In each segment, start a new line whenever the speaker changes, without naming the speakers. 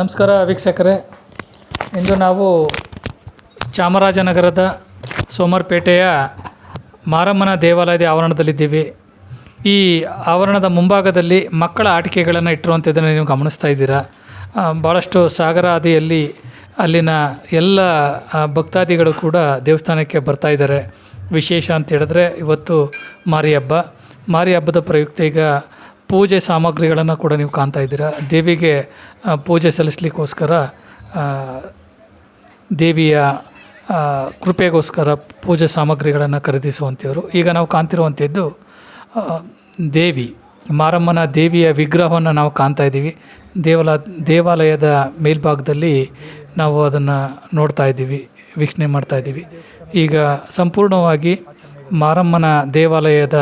ನಮಸ್ಕಾರ ವೀಕ್ಷಕರೇ. ಇಂದು ನಾವು ಚಾಮರಾಜನಗರದ ಸೋಮರ್ಪೇಟೆಯ ಮಾರಮ್ಮನ ದೇವಾಲಯದ ಆವರಣದಲ್ಲಿದ್ದೀವಿ. ಈ ಆವರಣದ ಮುಂಭಾಗದಲ್ಲಿ ಮಕ್ಕಳ ಆಟಿಕೆಗಳನ್ನು ಇಟ್ಟಿರುವಂಥದ್ದನ್ನು ನೀವು ಗಮನಿಸ್ತಾ ಇದ್ದೀರಾ. ಭಾಳಷ್ಟು ಸಾಗರ ಹಾದಿಯಲ್ಲಿ ಅಲ್ಲಿನ ಎಲ್ಲ ಭಕ್ತಾದಿಗಳು ಕೂಡ ದೇವಸ್ಥಾನಕ್ಕೆ ಬರ್ತಾ ಇದ್ದಾರೆ. ವಿಶೇಷ ಅಂತ ಹೇಳಿದ್ರೆ ಇವತ್ತು ಮಾರಿ ಹಬ್ಬ ಮಾರಿ ಹಬ್ಬದ ಪ್ರಯುಕ್ತ ಈಗ ಪೂಜೆ ಸಾಮಗ್ರಿಗಳನ್ನು ಕೂಡ ನೀವು ಕಾಣ್ತಾ ಇದ್ದೀರಾ. ದೇವಿಗೆ ಪೂಜೆ ಸಲ್ಲಿಸಲಿಕ್ಕೋಸ್ಕರ ದೇವಿಯ ಕೃಪೆಗೋಸ್ಕರ ಪೂಜೆ ಸಾಮಗ್ರಿಗಳನ್ನು ಖರೀದಿಸುವಂಥವ್ರು. ಈಗ ನಾವು ಕಾಣ್ತಿರುವಂಥದ್ದು ದೇವಿ, ಮಾರಮ್ಮನ ದೇವಿಯ ವಿಗ್ರಹವನ್ನು ನಾವು ಕಾಣ್ತಾ ಇದ್ದೀವಿ. ದೇವಾಲ, ದೇವಾಲಯದ ಮೇಲ್ಭಾಗದಲ್ಲಿ ನಾವು ಅದನ್ನು ನೋಡ್ತಾ ಇದ್ದೀವಿ, ವೀಕ್ಷಣೆ ಮಾಡ್ತಾ ಇದ್ದೀವಿ. ಈಗ ಸಂಪೂರ್ಣವಾಗಿ ಮಾರಮ್ಮನ ದೇವಾಲಯದ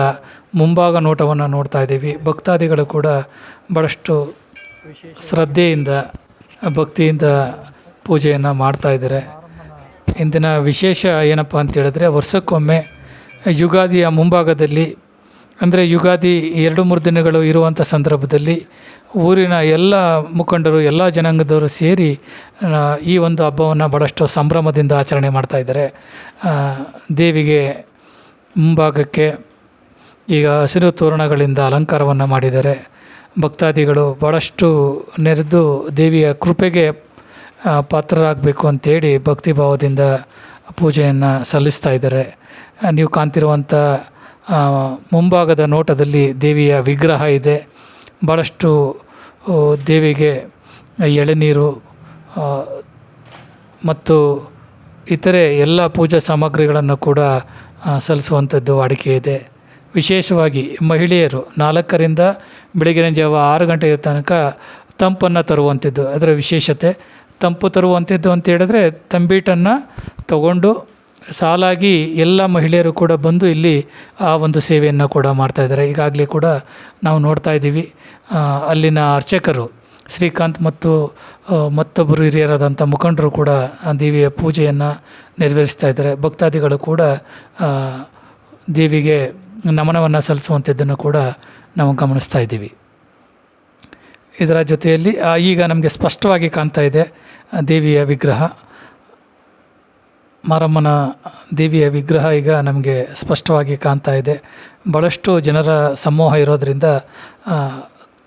ಮುಂಭಾಗ ನೋಟವನ್ನು ನೋಡ್ತಾ ಇದ್ದೀವಿ. ಭಕ್ತಾದಿಗಳು ಕೂಡ ಭಾಳಷ್ಟು ಶ್ರದ್ಧೆಯಿಂದ, ಭಕ್ತಿಯಿಂದ ಪೂಜೆಯನ್ನು ಮಾಡ್ತಾ ಇದ್ದಾರೆ. ಇಂದಿನ ವಿಶೇಷ ಏನಪ್ಪ ಅಂತ ಹೇಳಿದ್ರೆ, ವರ್ಷಕ್ಕೊಮ್ಮೆ ಯುಗಾದಿಯ ಮುಂಭಾಗದಲ್ಲಿ, ಅಂದರೆ ಯುಗಾದಿ ಎರಡು ಮೂರು ದಿನಗಳು ಇರುವಂಥ ಸಂದರ್ಭದಲ್ಲಿ ಊರಿನ ಎಲ್ಲ ಮುಖಂಡರು, ಎಲ್ಲ ಜನಾಂಗದವರು ಸೇರಿ ಈ ಒಂದು ಹಬ್ಬವನ್ನು ಭಾಳಷ್ಟು ಸಂಭ್ರಮದಿಂದ ಆಚರಣೆ ಮಾಡ್ತಾಯಿದ್ದಾರೆ ದೇವಿಗೆ ಮುಂಭಾಗಕ್ಕೆ ಈಗ ಹಸಿರು ತೋರಣಗಳಿಂದ ಅಲಂಕಾರವನ್ನು ಮಾಡಿದ್ದಾರೆ. ಭಕ್ತಾದಿಗಳು ಭಾಳಷ್ಟು ನೆರೆದು ದೇವಿಯ ಕೃಪೆಗೆ ಪಾತ್ರರಾಗಬೇಕು ಅಂತೇಳಿ ಭಕ್ತಿಭಾವದಿಂದ ಪೂಜೆಯನ್ನು ಸಲ್ಲಿಸ್ತಾ ಇದ್ದಾರೆ. ನೀವು ಕಾಣ್ತಿರುವಂಥ ಮುಂಭಾಗದ ನೋಟದಲ್ಲಿ ದೇವಿಯ ವಿಗ್ರಹ ಇದೆ. ಭಾಳಷ್ಟು ದೇವಿಗೆ ಎಳೆನೀರು ಮತ್ತು ಇತರೆ ಎಲ್ಲ ಪೂಜಾ ಸಾಮಗ್ರಿಗಳನ್ನು ಕೂಡ ಸಲ್ಲಿಸುವಂಥದ್ದು ವಾಡಿಕೆ ಇದೆ. ವಿಶೇಷವಾಗಿ ಮಹಿಳೆಯರು ನಾಲ್ಕರಿಂದ ಬೆಳಗಿನ ಜಾವ ಆರು ಗಂಟೆಯ ತನಕ ತಂಪನ್ನು ತರುವಂಥದ್ದು ಅದರ ವಿಶೇಷತೆ. ತಂಪು ತರುವಂಥದ್ದು ಅಂತ ಹೇಳಿದ್ರೆ ತಂಬೀಟನ್ನು ತಗೊಂಡು ಸಾಲಾಗಿ ಎಲ್ಲ ಮಹಿಳೆಯರು ಕೂಡ ಬಂದು ಇಲ್ಲಿ ಆ ಒಂದು ಸೇವೆಯನ್ನು ಕೂಡ ಮಾಡ್ತಾಯಿದ್ದಾರೆ ಈಗಾಗಲೇ ಕೂಡ ನಾವು ನೋಡ್ತಾ ಇದ್ದೀವಿ. ಅಲ್ಲಿನ ಅರ್ಚಕರು ಶ್ರೀಕಾಂತ್ ಮತ್ತು ಮತ್ತೊಬ್ಬರು ಹಿರಿಯರಾದಂಥ ಮುಖಂಡರು ಕೂಡ ದೇವಿಯ ಪೂಜೆಯನ್ನು ನೆರವೇರಿಸ್ತಾ ಇದ್ದಾರೆ. ಭಕ್ತಾದಿಗಳು ಕೂಡ ದೇವಿಗೆ ನಮನವನ್ನು ಸಲ್ಲಿಸುವಂಥದ್ದನ್ನು ಕೂಡ ನಾವು ಗಮನಿಸ್ತಾ ಇದ್ದೀವಿ. ಇದರ ಜೊತೆಯಲ್ಲಿ ಈಗ ನಮಗೆ ಸ್ಪಷ್ಟವಾಗಿ ಕಾಣ್ತಾ ಇದೆ ದೇವಿಯ ವಿಗ್ರಹ. ಮಾರಮ್ಮನ ದೇವಿಯ ವಿಗ್ರಹ ಈಗ ನಮಗೆ ಸ್ಪಷ್ಟವಾಗಿ ಕಾಣ್ತಾ ಇದೆ. ಭಾಳಷ್ಟು ಜನರ ಸಮೂಹ ಇರೋದರಿಂದ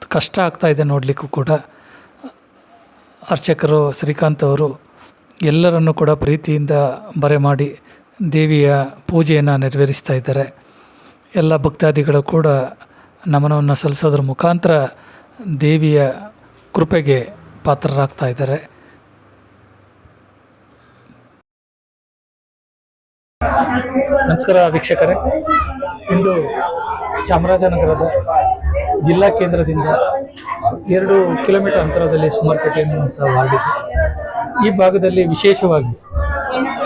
ಕಷ್ಟ ಆಗ್ತಾ ಇದೆ ನೋಡಲಿಕ್ಕೂ ಕೂಡ. ಅರ್ಚಕರು, ಶ್ರೀಕಾಂತ್ ಅವರು ಎಲ್ಲರನ್ನು ಕೂಡ ಪ್ರೀತಿಯಿಂದ ಬರೆ ಮಾಡಿ ದೇವಿಯ ಪೂಜೆಯನ್ನು ನೆರವೇರಿಸ್ತಾ ಇದ್ದಾರೆ. ಎಲ್ಲ ಭಕ್ತಾದಿಗಳು ಕೂಡ ನಮನವನ್ನು ಸಲ್ಲಿಸೋದ್ರ ಮುಖಾಂತರ ದೇವಿಯ ಕೃಪೆಗೆ ಪಾತ್ರರಾಗ್ತಾ ಇದ್ದಾರೆ. ನಮಸ್ಕಾರ ವೀಕ್ಷಕರೇ. ಇಂದು ಚಾಮರಾಜನಗರದ ಜಿಲ್ಲಾ ಕೇಂದ್ರದಿಂದ ಎರಡು ಕಿಲೋಮೀಟರ್ ಅಂತರದಲ್ಲಿ ಸುಮಾರುಪೇಟೆ ಎನ್ನುವಂಥ ವಾರ್ಡ್ ಈ ಭಾಗದಲ್ಲಿ ವಿಶೇಷವಾಗಿ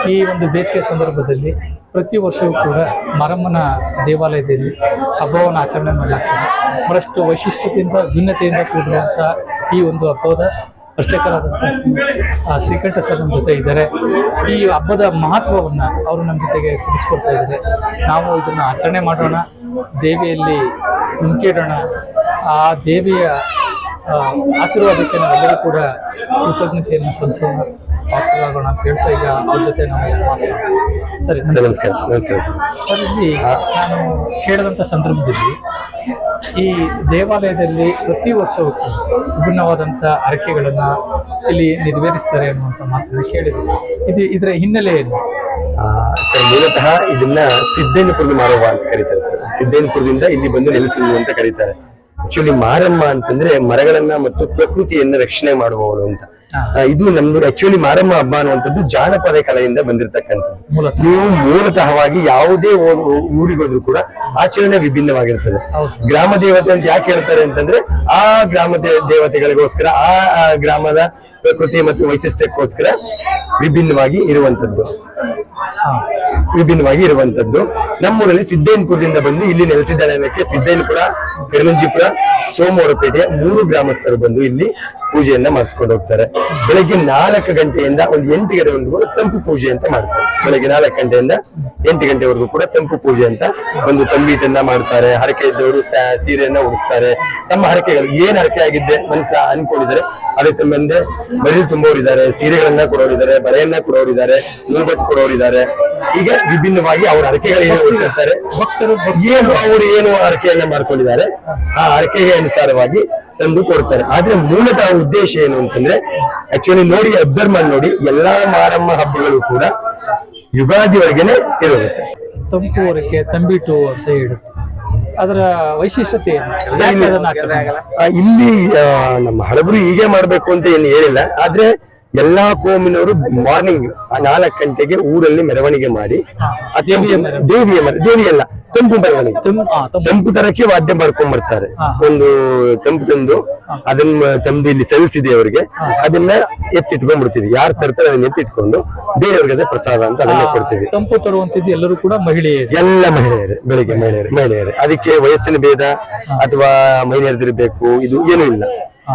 ಈ ಒಂದು ಬೇಸಿಗೆ ಸಂದರ್ಭದಲ್ಲಿ ಪ್ರತಿ ವರ್ಷವೂ ಕೂಡ ಮರಮ್ಮನ ದೇವಾಲಯದಲ್ಲಿ ಹಬ್ಬವನ್ನು ಆಚರಣೆ ಮಾಡಲಾಗ್ತದೆ. ಬಹಳಷ್ಟು ವೈಶಿಷ್ಟ್ಯತೆಯಿಂದ ಭಿನ್ನತೆಯಿಂದ ಕೂಡಿರುವಂಥ ಈ ಒಂದು ಹಬ್ಬದ ಅರ್ಚಕರಾದಂಥ ಆ, ಶ್ರೀಕಂಠ ಸರ್ ನಮ್ಮ ಜೊತೆ ಇದ್ದಾರೆ. ಈ ಹಬ್ಬದ ಮಹತ್ವವನ್ನು ಅವರು ನಮ್ಮ ಜೊತೆಗೆ ತಿಳಿಸ್ಕೊಡ್ತಾ ಇದ್ದಾರೆ. ನಾವು ಇದನ್ನು ಆಚರಣೆ ಮಾಡೋಣ ದೇವಿಯಲ್ಲಿ ಮುಂಕೇಡೋಣ ಆ ದೇವಿಯ ಆಶೀರ್ವಾದಕ್ಕೆ ನಾವೆಲ್ಲರೂ ಕೂಡ ಕೃತಜ್ಞತೆಯನ್ನು ಸಲ್ಲಿಸೋಣ. ಪಾತ್ರರಾಗೋಣ ನಾನು ಹೇಳ್ತಾ ಈಗ ಅವ್ರ ಜೊತೆ ನಾವು ಸರಿ
ಸರ್ ನಮಸ್ಕಾರ. ನಮಸ್ಕಾರ ಸರ್.
ಸರ್ ಇಲ್ಲಿ ನಾನು ಕೇಳಿದಂಥ ಸಂದರ್ಭದಲ್ಲಿ ಈ ದೇವಾಲಯದಲ್ಲಿ ಪ್ರತಿ ವರ್ಷವೂ ವಿಭಿನ್ನವಾದಂಥ ಹರಕೆಗಳನ್ನು ಇಲ್ಲಿ ನೆರವೇರಿಸ್ತಾರೆ ಅನ್ನುವಂಥ ಮಾತನ್ನು ಕೇಳಿದ್ವಿ ಇದು ಇದರ ಹಿನ್ನೆಲೆ ಏನು
ಸರ್ ಮೂಲತಃ ಇದನ್ನ ಸಿದ್ದೇನಪುರದ ಮಾರವ್ವ ಅಂತ ಕರೀತಾರೆ ಸರ್. ಸಿದ್ದೇನಪುರದಿಂದ ಇಲ್ಲಿ ಬಂದು ನೆಲೆಸಿದ್ಲು ಅಂತ ಕರೀತಾರೆ. ಆಕ್ಚುಲಿ ಮಾರಮ್ಮ ಅಂತಂದ್ರೆ ಮರಗಳನ್ನ ಮತ್ತು ಪ್ರಕೃತಿಯನ್ನ ರಕ್ಷಣೆ ಮಾಡುವವಳು ಅಂತ. ಇದು ನಮ್ದು ಆಕ್ಚುಲಿ ಮಾರಮ್ಮ ಹಬ್ಬ ಅನ್ನುವಂಥದ್ದು ಜಾನಪದ ಕಲೆಯಿಂದ ಬಂದಿರತಕ್ಕಂಥದ್ದು. ನೀವು ಮೂಲತಃವಾಗಿ ಯಾವುದೇ ಊರಿಗೋದ್ರು ಕೂಡ ಆಚರಣೆ ವಿಭಿನ್ನವಾಗಿರ್ತದೆ. ಗ್ರಾಮ ದೇವತೆ ಅಂತ ಯಾಕೆ ಹೇಳ್ತಾರೆ ಅಂತಂದ್ರೆ ಆ ಗ್ರಾಮ ದೇವತೆಗಳಿಗೋಸ್ಕರ ಆ ಗ್ರಾಮದ ಪ್ರಕೃತಿ ಮತ್ತು ವೈಶಿಷ್ಟ್ಯಕ್ಕೋಸ್ಕರ ವಿಭಿನ್ನವಾಗಿ ಇರುವಂತದ್ದು ವಿಭಿನ್ನವಾಗಿ ಇರುವಂತದ್ದು. ನಮ್ಮೂರಲ್ಲಿ ಸಿದ್ದೇನ್ಪುರದಿಂದ ಬಂದು ಇಲ್ಲಿ ನೆಲೆಸಿದ್ದಾಳೆ ಅನ್ನಕ್ಕೆ ಸಿದ್ದೇನ್ಪುರ ಕರಿಮಂಜಿಪುರ ಸೋಮವಾರಪೇಟೆಯ ಮೂರು ಗ್ರಾಮಸ್ಥರು ಬಂದು ಇಲ್ಲಿ ಪೂಜೆಯನ್ನ ಮಾಡಿಸ್ಕೊಂಡು ಹೋಗ್ತಾರೆ. ಬೆಳಗ್ಗೆ ನಾಲ್ಕು ಗಂಟೆಯಿಂದ ಒಂದು ಎಂಟು ಗಂಟೆವರೆಗೂ ಕೂಡ ತಂಪು ಪೂಜೆ ಅಂತ ಮಾಡ್ತಾರೆ. ಬೆಳಗ್ಗೆ ನಾಲ್ಕು ಗಂಟೆಯಿಂದ ಎಂಟು ಗಂಟೆವರೆಗೂ ಕೂಡ ತಂಪು ಪೂಜೆ ಅಂತ ಒಂದು ತಂಬೀಟನ್ನ ಮಾಡ್ತಾರೆ. ಹರಕೆ ಇದ್ದವರು ಸೀರೆಯನ್ನ ಉಡಿಸ್ತಾರೆ. ತಮ್ಮ ಹರಕೆಗಳು ಏನ್ ಹರಕೆ ಆಗಿದ್ದೆ ಮನಸ್ಸ ಅನ್ಕೊಂಡಿದ್ದಾರೆ ಅದೇ ಸಂಬಂಧ ಬರೀ ತುಂಬೋರಿದ್ದಾರೆ ಸೀರೆಗಳನ್ನ ಕೊಡೋರಿದ್ದಾರೆ ಬಳೆಯನ್ನ ಕೊಡೋರಿದ್ದಾರೆ ನೂಲ್ಬಟ್ ಕೊಡೋರಿದ್ದಾರೆ. ಈಗ ವಿಭಿನ್ನವಾಗಿ ಅವ್ರ ಹರಕೆಗಳು ಏನು
ಭಕ್ತರು
ಏನು ಅವರು ಏನು ಹರಕೆಯನ್ನ ಮಾಡ್ಕೊಂಡಿದ್ದಾರೆ ಆ ಹರಕೆಗೆ ಅನುಸಾರವಾಗಿ ತಂದು ಕೊಡ್ತಾರೆ. ಆದ್ರೆ ಮೂಲತಃ ಉದ್ದೇಶ ಏನು ಅಂತಂದ್ರೆ ಆಕ್ಚುಲಿ ನೋಡಿ ಅಬ್ಸರ್ವ್ ಮಾಡಿ ನೋಡಿ ಎಲ್ಲಾ ಮಾರಮ್ಮ ಹಬ್ಬಗಳು ಕೂಡ ಯುಗಾದಿವರೆಗೆನೆ ಇರುತ್ತೆ
ತಂಪು ಹೊರಕೆ ತಂಬಿಟ್ಟು ಅಂತ ಹೇಳುದು ಅದರ ವೈಶಿಷ್ಟ್ಯತೆ ಏನು? ಯಾಕೆ ಅದನ್ನ ಆಚರಣೆ ಆಗಲ್ಲ
ಆ, ಇಲ್ಲಿ ಆ, ನಮ್ಮ ಹಳಬರು ಹೀಗೆ ಮಾಡ್ಬೇಕು ಅಂತ ಏನು ಹೇಳಿಲ್ಲ. ಆದ್ರೆ ಎಲ್ಲಾ ಕೋಮಿನವರು ಮಾರ್ನಿಂಗ್ ನಾಲ್ಕು ಗಂಟೆಗೆ ಊರಲ್ಲಿ ಮೆರವಣಿಗೆ ಮಾಡಿ.
ದೇವಿಯ
ಮೆರ- ದೇವಿಯಲ್ಲ. ತಂಪು ಮೆರವಣಿಗೆ
ತಂಪು
ತರಕ್ಕೆ ವಾದ್ಯ ಮಾಡ್ಕೊಂಡ್ ಬರ್ತಾರೆ ಒಂದು ತಂಪು ತಂದು ಅದನ್ನ ತಂದು ಇಲ್ಲಿ ಸಲ್ಲಿಸಿದೆ ಅವರಿಗೆ. ಅದನ್ನ ಎತ್ತಿಟ್ಕೊಂಡ್ಬಿಡ್ತೀವಿ. ಯಾರು ತರ್ತಾರೆ ಅದನ್ನ ಎತ್ತಿಟ್ಕೊಂಡು ಬೇರೆಯವ್ರಿಗೆ ಅದೇ ಪ್ರಸಾದ ಅಂತ ಅದನ್ನ ಕೊಡ್ತೀವಿ.
ತಂಪು ತರುವಂತಿದ್ದು ಎಲ್ಲರೂ ಕೂಡ ಮಹಿಳೆಯರು.
ಎಲ್ಲ ಮಹಿಳೆಯರು ಬೆಳಿಗ್ಗೆ ಮಹಿಳೆಯರು. ಮಹಿಳೆಯರು. ಅದಕ್ಕೆ ವಯಸ್ಸಿನ ಭೇದ ಅಥವಾ ಮಹಿಳೆಯರದಿರ್ಬೇಕು ಇದು ಏನೂ ಇಲ್ಲ.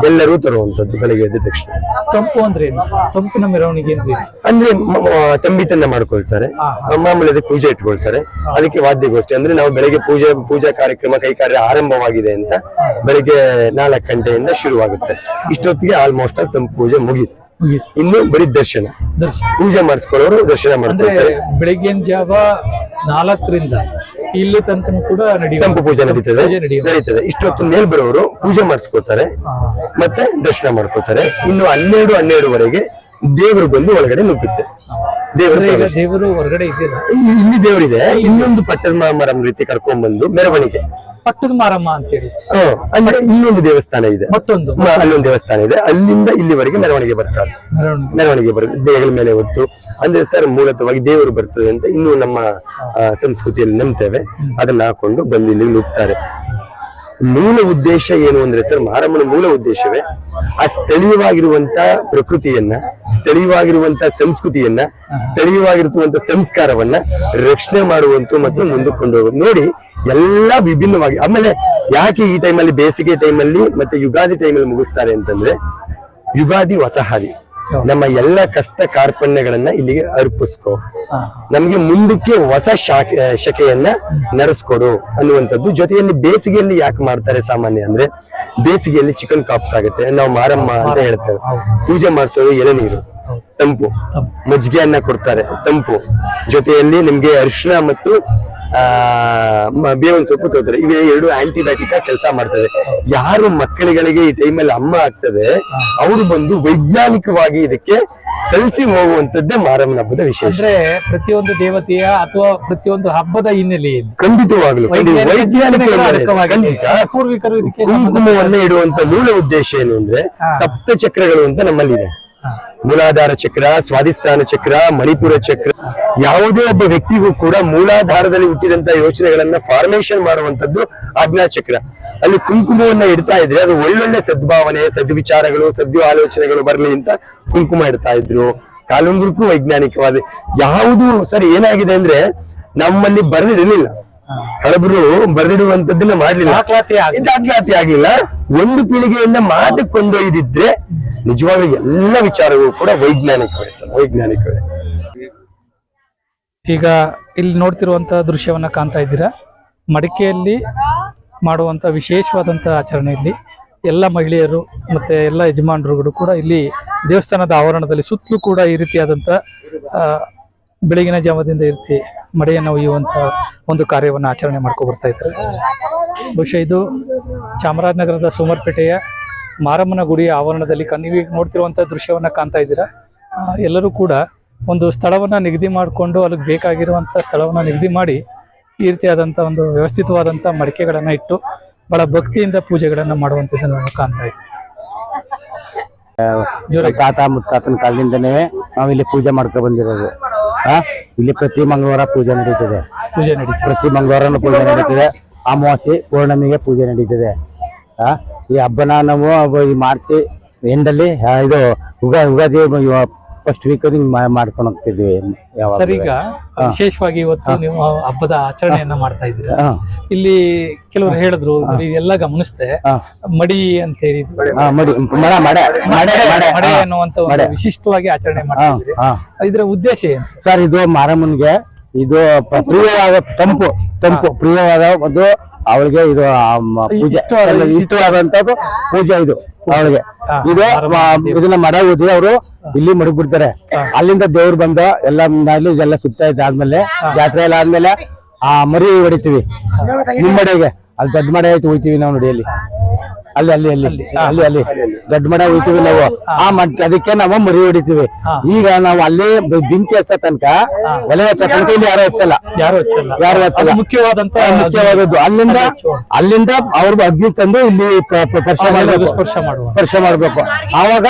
ಎಲ್ಲರೂ ತರುವಂತದ್ದು ಬೆಳಿಗ್ಗೆ ಎದ್ದ ತಕ್ಷಣ.
ತಂಪು ಅಂದ್ರೆ ಏನು? ತಂಪಿನ ಮೆರವಣಿಗೆ ಅಂದ್ರೆ ಏನು?
ಅಂದ್ರೆ ಮ- ಮ- ತಂಬಿಟನ್ನ ಮಾಡ್ಕೊಳ್ತಾರೆ. ಮಾಮೂಲಿ ಅದಕ್ಕೆ ಪೂಜೆ ಇಟ್ಕೊಳ್ತಾರೆ. ಅದಕ್ಕೆ ವಾದ್ಯಗೋಷ್ಠಿ. ಅಂದ್ರೆ ನಾವು ಬೆಳಿಗ್ಗೆ ಪೂಜೆ ಪೂಜಾ ಕಾರ್ಯಕ್ರಮ ಕೈಕಾರ್ಯ ಆರಂಭವಾಗಿದೆ ಅಂತ ಬೆಳಿಗ್ಗೆ ನಾಲ್ಕು ಗಂಟೆಯಿಂದ ಶುರುವಾಗುತ್ತೆ. ಇಷ್ಟೊತ್ತಿಗೆ ಆಲ್ಮೋಸ್ಟ್ ಆಲ್ ತಂಪು ಪೂಜೆ ಮುಗೀತು.
ಮುಗೀತು.
ಇನ್ನು ಬರೀ ದರ್ಶನ.
ದರ್ಶನ.
ಪೂಜೆ ಮಾಡಿಸ್ಕೊಳ್ಳೋರು ದರ್ಶನ ಮಾಡ್ತಾರೆ
ಬೆಳಗ್ಗೆ ಜಾವ ನಾಲ್ಕರಿಂದ ಇಲ್ಲಿ ತನಕ ಕೂಡ ನಡೆಯುತ್ತೆ
ತಂಪು ಪೂಜೆ ನಡೀತದೆ.
ಪೂಜೆ
ನಡೀತದೆ. ಇಷ್ಟೊತ್ತು ಮೇಲ್ ಬರೋರು ಪೂಜೆ ಮಾಡಿಸ್ಕೋತಾರೆ. ಮತ್ತೆ ದರ್ಶನ ಮಾಡ್ಕೋತಾರೆ. ಇನ್ನು ಹನ್ನೆರಡು ಹನ್ನೆರಡುವರೆಗೆ ದೇವರು ಬಂದು ಒಳಗಡೆ ನುಗ್ಗುತ್ತೆ. ದೇವರು
ಅಂದ್ರೆ ಈಗ
ಪ್ರವೇಶ.
ದೇವರು ಹೊರಗಡೆ ಇದ್ದೀರ?
ಇಲ್ಲಿ ದೇವರಿದೆ. ಇನ್ನೊಂದು ಪಟ್ಟದ ಮರಂ ರೀತಿ ಕರ್ಕೊಂಡ್ ಬಂದು ಮೆರವಣಿಗೆ.
ಪಟ್ಟದ ಮಾರಮ್ಮ ಅಂತ ಹೇಳಿ
ಇನ್ನೊಂದು ದೇವಸ್ಥಾನ ಇದೆ.
ಮತ್ತೊಂದು
ಮ- ಅಲ್ಲೊಂದು ದೇವಸ್ಥಾನ ಇದೆ. ಅಲ್ಲಿಂದ ಇಲ್ಲಿವರೆಗೆ ಮೆರವಣಿಗೆ ಬರ್ತಾರೆ.
ಮೆರವಣಿಗೆ.
ಮೆರವಣಿಗೆ ಬರುತ್ತೆ. ದೇಹಗಳ ಮೇಲೆ ಹೊತ್ತು ಅಂದ್ರೆ ಸರ್ ಮೂಲತವಾಗಿ ದೇವರು ಬರ್ತದೆ ಅಂತ ಇನ್ನೂ ನಮ್ಮ ಆ, ಸಂಸ್ಕೃತಿಯಲ್ಲಿ ನಂಬ್ತೇವೆ. ಅದನ್ನ ಹಾಕೊಂಡು ಬಂದು ಇಲ್ಲಿ ನುಗ್ತಾರೆ. ಮೂಲ ಉದ್ದೇಶ ಏನು ಅಂದ್ರೆ ಸರ್ ಮಾರಮ್ಮನ ಮೂಲ ಉದ್ದೇಶವೇ? ಆ ಸ್ಥಳೀಯವಾಗಿರುವಂತ ಪ್ರಕೃತಿಯನ್ನ, ಸ್ಥಳೀಯವಾಗಿರುವಂತ ಸಂಸ್ಕೃತಿಯನ್ನ, ಸ್ಥಳೀಯವಾಗಿರುವಂತ ಸಂಸ್ಕಾರವನ್ನ ರಕ್ಷಣೆ ಮಾಡುವಂತ ಮತ್ತು ಮುಂದಕ್ಕೆ ಹೋಗೋದು ನೋಡಿ, ಎಲ್ಲಾ ವಿಭಿನ್ನವಾಗಿ, ಆಮೇಲೆ ಯಾಕೆ ಈ ಟೈಮಲ್ಲಿ ಬೇಸಿಗೆ ಟೈಮಲ್ಲಿ ಮತ್ತೆ ಯುಗಾದಿ ಟೈಮಲ್ಲಿ ಮುಗಿಸ್ತಾರೆ ಅಂತಂದ್ರೆ, ಯುಗಾದಿ ಹೊಸ ಹಾದಿ ನಮ್ಮ ಎಲ್ಲ ಕಷ್ಟ ಕಾರ್ಪಣ್ಯಗಳನ್ನ ಇಲ್ಲಿಗೆ ಅರ್ಪಿಸ್ಕೋ. ನಮ್ಗೆ ಮುಂದಕ್ಕೆ ಹೊಸ ಶಾಖೆ ಶಕೆಯನ್ನ ನಡೆಸ್ಕೊಡು ಅನ್ನುವಂಥದ್ದು. ಜೊತೆಯಲ್ಲಿ ಬೇಸಿಗೆಯಲ್ಲಿ ಯಾಕೆ ಮಾಡ್ತಾರೆ ಸಾಮಾನ್ಯ ಅಂದ್ರೆ ಬೇಸಿಗೆಯಲ್ಲಿ ಚಿಕನ್ ಕಾಪ್ಸ್ ಆಗುತ್ತೆ. ನಾವು ಮಾರಮ್ಮ ಅಂತ ಹೇಳ್ತೇವೆ. ಪೂಜೆ ಮಾಡಿಸೋದು ಎಲೆನೀರು ತಂಪು.
ತಂಪು.
ಮಜ್ಜಿಗೆಯನ್ನ ಕೊಡ್ತಾರೆ ತಂಪು. ಜೊತೆಯಲ್ಲಿ ನಿಮ್ಗೆ ಅರಿಶಿನ ಮತ್ತು ಬೇವಿನ ಸೊಪ್ಪು ತೋತಾರೆ. ಇವೆ ಎರಡು ಆಂಟಿಬಯೋಟಿಕ್ ಕೆಲಸ ಮಾಡ್ತದೆ. ಯಾರು ಮಕ್ಕಳಿಗಳಿಗೆ ಈ ಟೈಮಲ್ಲಿ ಅಮ್ಮ ಆಗ್ತದೆ ಅವರು ಬಂದು ವೈಜ್ಞಾನಿಕವಾಗಿ ಇದಕ್ಕೆ ಸಲ್ಸಿ ಹೋಗುವಂತದ್ದೇ ಮಾರಮ್ಮನ ಹಬ್ಬದ ವಿಶೇಷ.
ಅಂದ್ರೆ ಪ್ರತಿಯೊಂದು ದೇವತೆಯ ಅಥವಾ ಪ್ರತಿಯೊಂದು ಹಬ್ಬದ ಹಿನ್ನೆಲೆಯಲ್ಲಿ
ಖಂಡಿತವಾಗ್ಲು
ಪೂರ್ವಿಕರು
ಕುಂಕುಮವನ್ನ ಇಡುವಂತ ಮೂಲ ಉದ್ದೇಶ ಏನು ಅಂದ್ರೆ ಸಪ್ತ ಚಕ್ರಗಳು ಅಂತ ನಮ್ಮಲ್ಲಿ
ಇದೆ
ಮೂಲಾಧಾರ ಚಕ್ರ ಸ್ವಾಧಿಷ್ಠಾನ ಚಕ್ರ ಮಣಿಪುರ ಚಕ್ರ ಯಾವುದೇ ಒಬ್ಬ ವ್ಯಕ್ತಿಗೂ ಕೂಡ ಮೂಲಾಧಾರದಲ್ಲಿ ಹುಟ್ಟಿದಂತ ಯೋಚನೆಗಳನ್ನ ಫಾರ್ಮೇಶನ್ ಮಾಡುವಂತದ್ದು ಆಜ್ಞಾ ಚಕ್ರ. ಅಲ್ಲಿ ಕುಂಕುಮವನ್ನ ಇಡ್ತಾ ಇದ್ರೆ ಅದು ಒಳ್ಳೊಳ್ಳೆ ಸದ್ಭಾವನೆ ಸದ್ವಿಚಾರಗಳು ಸದ್ಯ ಆಲೋಚನೆಗಳು ಬರಲಿ ಅಂತ ಕುಂಕುಮ ಇಡ್ತಾ ಇದ್ರು. ಕಾಲೊಂದ್ರಕ್ಕೂ ವೈಜ್ಞಾನಿಕವಾದ ಯಾವುದು ಸರ್ ಏನಾಗಿದೆ ಅಂದ್ರೆ ನಮ್ಮಲ್ಲಿ ಬರೆದಿರಲಿಲ್ಲ. ಹಳಬ್ರು ಬರೆದಿಡುವಂತದ್ದನ್ನ ಮಾಡ್ಲಿಲ್ಲ.
ದಾಖಲಾತಿ
ಆಗ್ಲಿಲ್ಲ. ಒಂದು ಪೀಳಿಗೆಯಿಂದ ಮಾತು ಕೊಂಡೊಯ್ದಿದ್ರೆ ನಿಜವಾಗ್ಲೂ ಎಲ್ಲ ವಿಚಾರಗಳು ಕೂಡ ವೈಜ್ಞಾನಿಕವೇ ಸರ್ ವೈಜ್ಞಾನಿಕವೇ.
ಈಗ ಇಲ್ಲಿ ನೋಡ್ತಿರುವಂತಹ ದೃಶ್ಯವನ್ನ ಕಾಣ್ತಾ ಇದ್ದೀರಾ? ಮಡಿಕೆಯಲ್ಲಿ ಮಾಡುವಂತ ಆಚರಣೆ ಇಲ್ಲಿ. ಎಲ್ಲ ಮಹಿಳೆಯರು ಮತ್ತೆ ಎಲ್ಲ ಯಜಮಾನರುಗಳು ಕೂಡ ಇಲ್ಲಿ ದೇವಸ್ಥಾನದ ಆವರಣದಲ್ಲಿ ಸುತ್ತಲೂ ಕೂಡ ಈ ರೀತಿಯಾದಂತ ಆ, ಬೆಳಗಿನ ಜಾಮದಿಂದ ಇರ್ತಿ ರೀತಿ ಮಡೆಯನ್ನು ಒಯ್ಯುವಂತ ಒಂದು ಕಾರ್ಯವನ್ನು ಆಚರಣೆ ಮಾಡ್ಕೊಂಡು ಬರ್ತಾ ಇದ್ದಾರೆ. ಬಹುಶಃ ಇದು ಚಾಮರಾಜನಗರದ ಸೋಮರ್ಪೇಟೆಯ ಮಾರಮ್ಮನ ಗುಡಿಯ ಆವರಣದಲ್ಲಿ ಕಣ್ಣಿವಿ ನೋಡ್ತಿರುವಂತಹ ನೋಡ್ತಿರುವಂತ ದೃಶ್ಯವನ್ನ ಕಾಣ್ತಾ ಇದ್ದೀರಾ? ಎಲ್ಲರೂ ಕೂಡ ಒಂದು ಸ್ಥಳವನ್ನು ನಿಗದಿ ಮಾಡಿಕೊಂಡು ಅಲ್ಲಿಗೆ ಬೇಕಾಗಿರುವಂಥ ಸ್ಥಳವನ್ನು ನಿಗದಿ ಮಾಡಿ ಈ ರೀತಿಯಾದಂಥ ಒಂದು ವ್ಯವಸ್ಥಿತವಾದಂಥ ಮಡಿಕೆಗಳನ್ನು ಇಟ್ಟು ಬಹಳ ಭಕ್ತಿಯಿಂದ ಪೂಜೆಗಳನ್ನು ಮಾಡುವಂಥದ್ದನ್ನು ನಾವು ಕಾಣ್ತಾ ಇದ್ದೀವಿ
ತಾತ ಮುತ್ತಾತನ ಕಾಲದಿಂದನೇ ನಾವು ಇಲ್ಲಿ ಪೂಜೆ ಮಾಡ್ಕೊ ಬಂದಿರೋದು. ಇಲ್ಲಿ ಪ್ರತಿ ಮಂಗಳವಾರ ಪೂಜೆ ನಡೀತದೆ.
ಪೂಜೆ ನಡೀತದೆ.
ಪ್ರತಿ ಮಂಗಳವಾರನೂ ಪೂಜೆ ನಡೀತದೆ. ಅಮಾವಾಸ್ಯೆ ಪೂರ್ಣಮಿಗೆ ಪೂಜೆ ನಡೀತದೆ. ಆ? ಈ ಹಬ್ಬನ ನಾವು ಈ ಮಾರ್ಚ್ ಎಂಡಲ್ಲಿ ಇದು ಉಗಾ ಯುಗಾದಿ ಫಸ್ಟ್ ವೀಕ್ ಮಾಡ್ಕೊಂಡು ಹೋಗ್ತಿದ್ವಿ
ಸರ್ ಈಗ ವಿಶೇಷವಾಗಿ ಇವತ್ತು ನೀವು ಹಬ್ಬದ ಆಚರಣೆಯನ್ನ ಮಾಡ್ತಾ ಇದ್ದೀರಾ? ಇಲ್ಲಿ ಕೆಲವರು ಹೇಳಿದ್ರು ಇದೆಲ್ಲ
ಗಮನಿಸ್ತೆ
ಮಡಿ ಅಂತ ಹೇಳಿದ್ರು.
ಮಡಿ.
ಅನ್ನುವಂತ ವಿಶಿಷ್ಟವಾಗಿ ಆಚರಣೆ ಮಾಡ್ತಾ ಇದರ ಉದ್ದೇಶ ಏನ್ ಸರ್?
ಇದು ಮಾರಮ್ಮನ್ಗೆ ಇದು ಪ್ರಿಯವಾದ ತಂಪು ತಂಪು ಪ್ರಿಯವಾದ ಒಂದು ಅವಳಿಗೆ ಇದು ಪೂಜೆ
ಇಷ್ಟವಾದ-
ಇಷ್ಟವಾದಂತದ್ದು ಪೂಜೆ ಇದು ಅವಳಿಗೆ. ಇದು ಇದನ್ನ ಮಡ ಊದಿ ಅವರು ಇಲ್ಲಿ ಮಡಗ್ಬಿಡ್ತಾರೆ ಅಲ್ಲಿಂದ ದೇವ್ರು ಬಂದು ಎಲ್ಲ ಅಲ್ಲಿ ಇದೆಲ್ಲ ಸುತ್ತ ಇದಾದ್ಮೇಲೆ ಜಾತ್ರೆ ಎಲ್ಲ ಆದ್ಮೇಲೆ ಆ ಮರಿ ಹೊಡಿತೀವಿ. ನಿಮ್ಮಡೆಗೆ ಅಲ್ಲಿ ದೊಡ್ಡ ಮಡೆ ಆಯ್ತು ಹೋಯ್ತೀವಿ ನಾವು ನೋಡಿ ಅಲ್ಲಿ ಅಲ್ಲಿ ಅಲ್ಲಿ. ಅಲ್ಲಿ ಅಲ್ಲಿ ದೊಡ್ಡ ಮಡ ಹೋಯ್ತೀವಿ ನಾವು. ಆ ಮಡ್ ಅದಕ್ಕೆ ನಾವು ಮರಿ ಹೊಡಿತೀವಿ. ಈಗ ನಾವು ಅಲ್ಲೇ ಬಿಂಕಿ ಹಚ್ಚ ತನಕ ಒಲೆ ಹಚ್ಚ ತನಕ ಇಲ್ಲಿ ಯಾರು ಹಚ್ಚಲ್ಲ
ಯಾರು ಹಚ್ಚಲ್ಲ
ಯಾರು ಹಚ್ಚಲ್ಲ
ಮುಖ್ಯವಾದಂತ
ಮುಖ್ಯವಾದದ್ದು. ಅಲ್ಲಿಂದ ಅಲ್ಲಿಂದ ಅವ್ರ ಅಗ್ನಿ ತಂದು ಇಲ್ಲಿ ಸ್ಪರ್ಶ ಮಾಡಬೇಕು.
ಸ್ಪರ್ಶ ಮಾಡುವ.
ಸ್ಪರ್ಶ ಮಾಡ್ಬೇಕು. ಆವಾಗ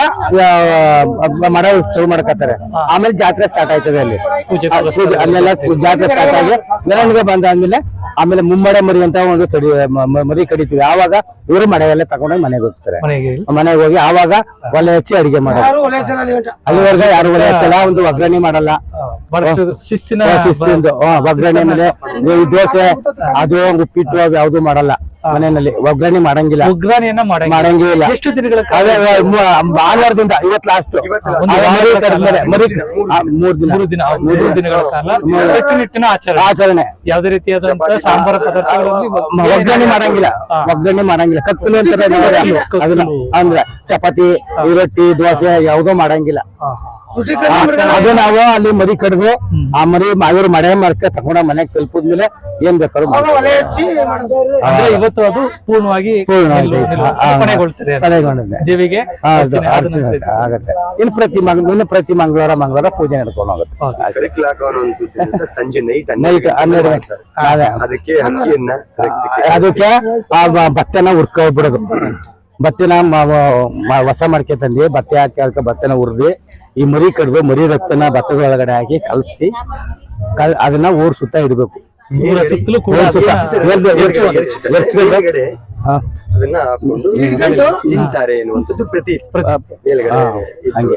ಮಡ ಶುರು ಮಾಡ್ಕತ್ತಾರೆ. ಆಮೇಲೆ ಜಾತ್ರೆ ಸ್ಟಾರ್ಟ್ ಆಯ್ತದೆ ಅಲ್ಲಿ. ಅಲ್ಲೆಲ್ಲ ಜಾತ್ರೆ ಸ್ಟಾರ್ಟ್ ಆಗಿ ಮೆರವಣಿಗೆ ಬಂದಾದ್ಮೇಲೆ ಆಮೇಲೆ ಮುಮ್ಮಡೆ ಮರಿ ಅಂತ ಒಂದು ತಡಿ ಮರಿ ಕಡಿತೀವಿ. ಆವಾಗ ಇವರು ಮಡೆಯಲ್ಲೇ ಎಲ್ಲ ತಗೊಂಡೋಗಿ ಮನೆಗೆ ಹೋಗ್ತಾರೆ.
ಮನೆಗೆ
ಮನೆಗೆ ಹೋಗಿ ಆವಾಗ ಒಲೆ ಹಚ್ಚಿ ಅಡಿಗೆ ಮಾಡೋದು. ಅಲ್ಲಿವರೆಗೆ ಯಾರು ಒಲೆ ಹಚ್ಚಲ್ಲ ಒಂದು ಒಗ್ಗರಣೆ ಮಾಡಲ್ಲ.
ಶಿಸ್ತಿನ
ಒಗ್ಗರಣೆ ಮೇಲೆ ಈ ದೋಸೆ ಅದು ಉಪ್ಪಿಟ್ಟು ಯಾವ್ದು ಮಾಡಲ್ಲ. ಮನೆಯಲ್ಲಿ ಒಗ್ಗರಣೆ ಮಾಡಂಗಿಲ್ಲ.
ಉಗ್ರಾಣಿಯನ್ನ ಮಾಡಂಗಿಲ್ಲ.
ಮಾಡಂಗೇ ಇಲ್ಲ.
ಎಷ್ಟು ದಿನಗಳ ಕಾಲ?
ಭಾನುವಾರದಿಂದ ಇವತ್ ಲಾಸ್ಟ್ ಮರಿ ಮೂರ್ ದಿನ.
ಮೂರು ದಿನ ಮೂರು ದಿನಗಳ ಕಾಲ. ಕಟ್ಟುನಿಟ್ಟಿನ ಆಚರಣೆ.
ಆಚರಣೆ.
ಯಾವುದೇ ರೀತಿಯಾದಂತಹ ಸಾಂಬಾರ ಪದಾರ್ಥಗಳಲ್ಲಿ
ಒಗ್ಗರಣೆ ಮಾಡಂಗಿಲ್ಲ. ಒಗ್ಗರಣೆ ಮಾಡಂಗಿಲ್ಲ. ಕತ್ತಲು ಅಂತಾರೆ ಅದನ್ನ ಅಂದ್ರೆ ಚಪಾತಿ ಈ ರೊಟ್ಟಿ ದೋಸೆ ಯಾವುದೋ ಮಾಡಂಗಿಲ್ಲ. ಅದು ನಾವು ಅಲ್ಲಿ ಮರಿ ಕಡ್ದು ಆ ಮರಿ ಇವ್ರು ಮಡೆ ಮರಕ್ಕೆ ತಗೊಂಡ ಮನೆಗೆ ತಲುಪಿದ್ಮೇಲೆ ಏನ್ ಬೇಕಾದ್ರು.
ಅಂದ್ರೆ ಇವತ್ತು ಅದು ಪೂರ್ಣವಾಗಿ. ದೇವಿಗೆ
ಆಗುತ್ತೆ. ಇನ್ನು ಪ್ರತಿ ಮಂಗ್ ಇನ್ನು ಪ್ರತಿ ಮಂಗಳವಾರ ಮಂಗಳವಾರ ಪೂಜೆ ನಡ್ಕೊಂಡು ಹೋಗುತ್ತೆ.
ಸಂಜೆ ನೈಟ್
ಹನ್ನೆರಡು
ಅದಕ್ಕೆ
ಅದಕ್ಕೆ ಆ ಭತ್ತನ ಹುರ್ಕೊಬಿಡೋದು. ಬತ್ತಿನ ಹೊಸ ಮಡಕೆ ತಂದು ಭತ್ತ ಹಾಕಿ ಅದಕ್ಕೆ ಭತ್ತನ ಹುರಿದು ಈ ಮರಿ ಕಡ್ದು ಮರಿ ರಕ್ತನ ಭತ್ತದ ಒಳಗಡೆ ಹಾಕಿ ಕಲಸಿ ಕಲ್ ಅದನ್ನ ಊರ್ ಸುತ್ತ ಇಡಬೇಕು.
ಅದನ್ನ ಹಾಕೊಂಡು ತಿಂತಾರೆ ಎನ್ನುವಂಥದ್ದು ಪ್ರತಿ ಮೇಲ್ಗಡೆ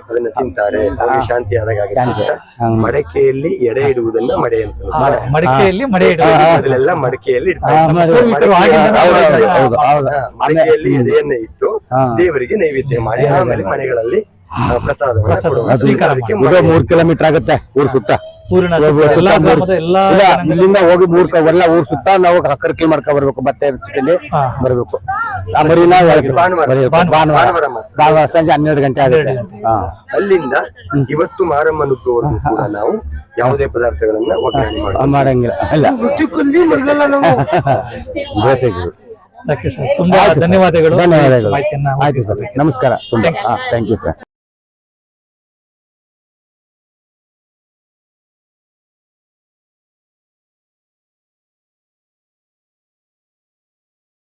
ಅದನ್ನ ತಿಂತಾರೆ ಅವ್ರಿಗೆ ಶಾಂತಿ ಆದಾಗ ಅಂತ. ಮಡಕೆಯಲ್ಲಿ ಎಡೆ ಇಡುವುದನ್ನ ಮಡೆ ಅಂತ
ಮಡಕೆಯಲ್ಲಿ ಮಡೆ ಇಡುವುದು.
ಮೊದಲೆಲ್ಲ ಮಡಕೆಯಲ್ಲಿ ಮಡಕೆಯಲ್ಲಿ ಎಡೆಯನ್ನ ಇಟ್ಟು ದೇವರಿಗೆ ನೈವೇದ್ಯ ಮಾಡಿ ಆಮೇಲೆ ಮನೆಗಳಲ್ಲಿ
ಮೂರ್ ಕಿಲೋಮೀಟರ್ ಆಗುತ್ತೆ ಊರ್ ಸುತ್ತ. ಇಲ್ಲಿಂದ ಹೋಗಿ ಮೂರ್ ಎಲ್ಲಾ ಎಲ್ಲ ಊರ್ ಸುತ್ತ ನಾವು ಕರ್ಕಿ ಮಾಡ್ಕೊ ಬರ್ಬೇಕು ಮತ್ತೆ
ಹಾ.
ಬರ್ಬೇಕು. ಆ ಮರಿನ
ಭಾನುವಾರ.
ಸಂಜೆ ಹನ್ನೆರಡು ಗಂಟೆ ಆಗುತ್ತೆ.
ಅಲ್ಲಿಂದ ಇವತ್ತು ಮಾರಮ್ಮನ ಕೂಡ ನಾವು ಯಾವುದೇ ಪದಾರ್ಥಗಳನ್ನ
ಮಾಡಂಗಿಲ್ಲ.
ಸರ್ ತುಂಬಾ ಧನ್ಯವಾದಗಳು.
ಧನ್ಯವಾದಗಳು. ಆಯ್ತು ಸರ್. ನಮಸ್ಕಾರ. ತುಂಬಾ ಥ್ಯಾಂಕ್ ಯು ಸರ್.